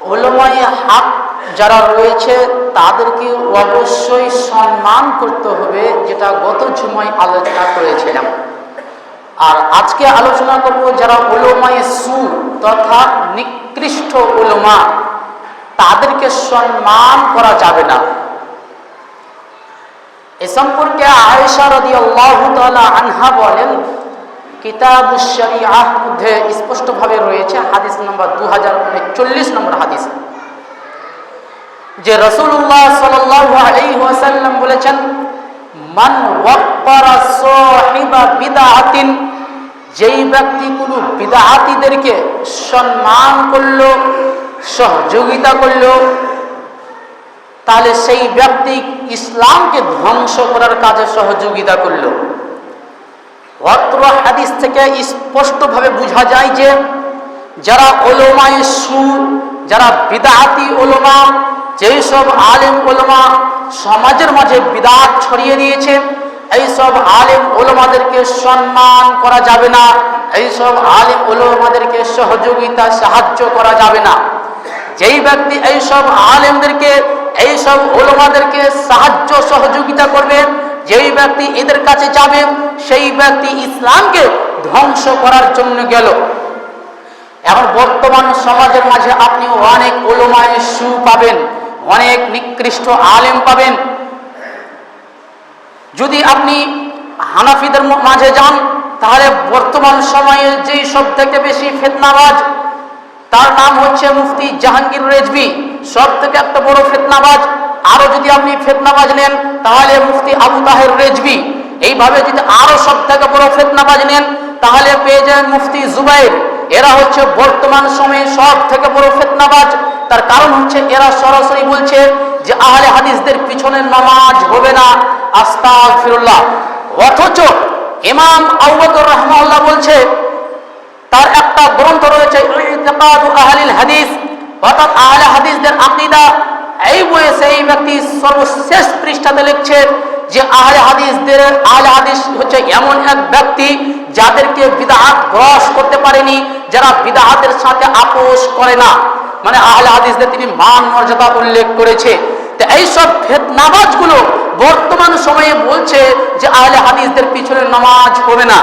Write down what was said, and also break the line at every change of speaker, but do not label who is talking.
ওলমায় হাক যারা রয়েছে, তাদেরকে অবশ্যই সম্মান করতে হবে, যেটা গত জুমায় আলোচনা করেছিলাম। আর আজকে আলোচনা করব যারা ওলমায় সু তথা নিকৃষ্ট ওলমা তাদেরকে সম্মান করা যাবে না। এ সম্পর্কে আয়েশা রদি আল্লাহ আনহা বলেন কিতাব শরিয়াহ মধ্যে স্পষ্টভাবে রয়েছে হাদিস নম্বর দু হাজার উনচল্লিশ নম্বর হাদিস। যে রসুল্লাহ সাল্লাম বলেছেন, মান বিদআতিন যেই ব্যক্তি কোনো বিদআতিদেরকে সম্মান করল, সহযোগিতা করল, তাহলে সেই ব্যক্তি ইসলামকে ধ্বংস করার কাজে সহযোগিতা করল। অত্র হাদিস থেকে স্পষ্টভাবে বোঝা যায় যে যারা ওলোমায় সু, যারা বিদাহাতি ওলোমা যেই সব আলেম ওলোমা সমাজের মাঝে বিদাত ছড়িয়ে দিয়েছে, এইসব আলেম ওলোমাদেরকে সম্মান করা যাবে না, এইসব আলেম ওলোমাদেরকে সহযোগিতা, সাহায্য করা যাবে না। যেই ব্যক্তি এইসব আলেমদেরকে, এইসব ওলোমাদেরকে সাহায্য সহযোগিতা করবে যেই ব্যক্তি এদের কাছে যাবে, সেই ব্যক্তি ইসলামকে ধ্বংস করার জন্য গেল। এখন বর্তমান সমাজের মাঝে আপনি অনেক ওলোমায় সু পাবেন, অনেক নিকৃষ্ট আলেম পাবেন। যদি আপনি হানাফিদের মাঝে যান, তাহলে বর্তমান সময়ে যেই সব থেকে বেশি ফেতনাবাজ, তার নাম হচ্ছে মুফতি জাহাঙ্গীর রেজবি সব থেকে একটা বড় ফেতনাবাজ। আরও যদি আপনি ফেতনাবাজ নেন তাহলে মুফতি আবু তাহের রেজবি এইভাবে যদি আরও সব থেকে বড় ফেতনাবাজ নেন, তাহলে পেয়ে যান মুফতি জুবাইর। এরা হচ্ছে বর্তমান সময়ে সব থেকে বড় ফেতনাবাজ। তার কারণ হচ্ছে এরা সরাসরি বলছে যে আহলে হাদিসদের পিছনে নামাজ হবে না। আস্তাগ ফিরুল্লাহ অথচ ইমাম আউবকর রহমাল্লাহ বলছে, তার একটা গ্রন্থ রয়েছে আহলিল হাদিস। অর্থাৎ আহলে হাদিসদের আকীদা এই বইয়ে সেই ব্যক্তি সর্বশেষ পৃষ্ঠাতে লিখছে যে আহলে হাদিসদের, আহলে হাদিস হচ্ছে এমন এক ব্যক্তি যাদেরকে বিদাহাত গ্রস করতে পারেনি, যারা বিদাহাতের সাথে আপোষ করে না। মানে আহলে হাদিসদের তিনি মান মর্যাদা উল্লেখ করেছে। তো এইসব ফেতনাবাজগুলো বর্তমান সময়ে বলছে যে আহলে হাদিসদের পিছনে নামাজ হবে না।